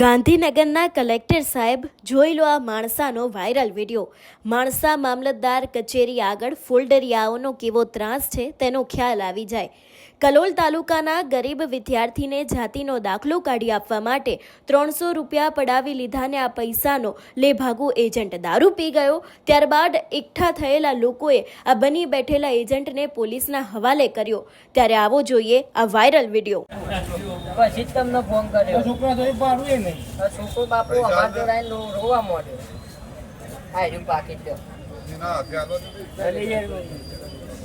ગાંધીનગરના કલેક્ટર સાહેબ જોઈ લો આ માણસાનો વાયરલ વીડિયો. માણસા મામલતદાર કચેરી આગળ ફોલ્ડરિયાઓનો કેવો ત્રાસ છે તેનો ખ્યાલ આવી જાય. કલોલ તાલુકાના ગરીબ વિદ્યાર્થીને જાતિનો દાખલો કાઢી આપવા માટે ત્રણસો રૂપિયા પડાવી લીધાને આ પૈસાનો લેભાગુ એજન્ટ દારૂ પી ગયો. ત્યારબાદ એકઠા થયેલા લોકોએ આ બની બેઠેલા એજન્ટને પોલીસના હવાલે કર્યો. ત્યારે આવો જોઈએ આ વાયરલ વીડિયો. કર્યો છોકરા તો બાપુ અમાર જોડે આવીને રોવા માંડ્યો હા રહ્યું. બાકી. ના યાર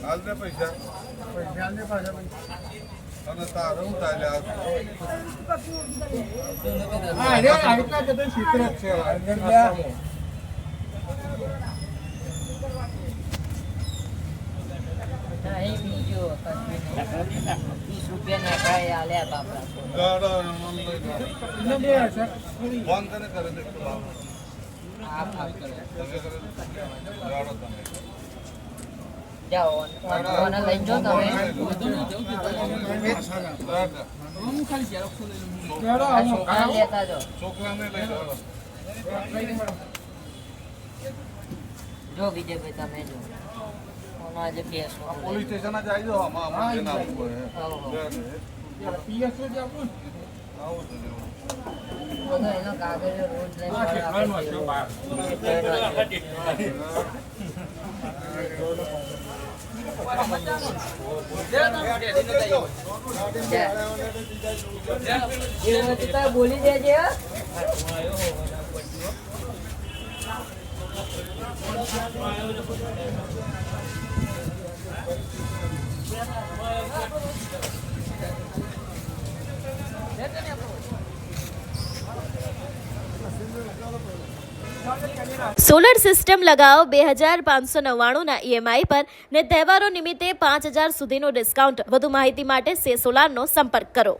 હાલ દે પૈસા. ધ્યાન દે પાછા અને તારે હું થાય આ રીતના જતો ચિત્ર છે અંદર લ્યા. નહીં બીજું કશું નહીં. વીસ રૂપિયા નાખાય આલ્યા બાપા ગાડો એમાં લઈ જાઓ. એટલે બે હશે. ફોન કરે કરે દે બાપ. આ ફાવ કરે. તમે કરે ગાડો તમે જાઓ ઓન- લઈ જાઓ તમે. આવો. છોકરા લેતા જાઓ. છોકરાને લઈ જો વિજયભાઈ તમે જો. આજે બેસવો આ પોલીસ સ્ટેશન જ આવી જાવ આમાં આમાં જઈને આવવું પડે. આવો. બે મિનિટ. પીએસ જ આપું. આવું છે જેવું. બધો એનો સોલર સિસ્ટમ લગાવો બે હજાર પાંચસો નવ્વાણુંના ઈએમઆઈ પર ને તહેવારો નિમિત્તે પાંચ હજાર સુધીનું ડિસ્કાઉન્ટ. વધુ માહિતી માટે સે સોલારનો સંપર્ક કરો.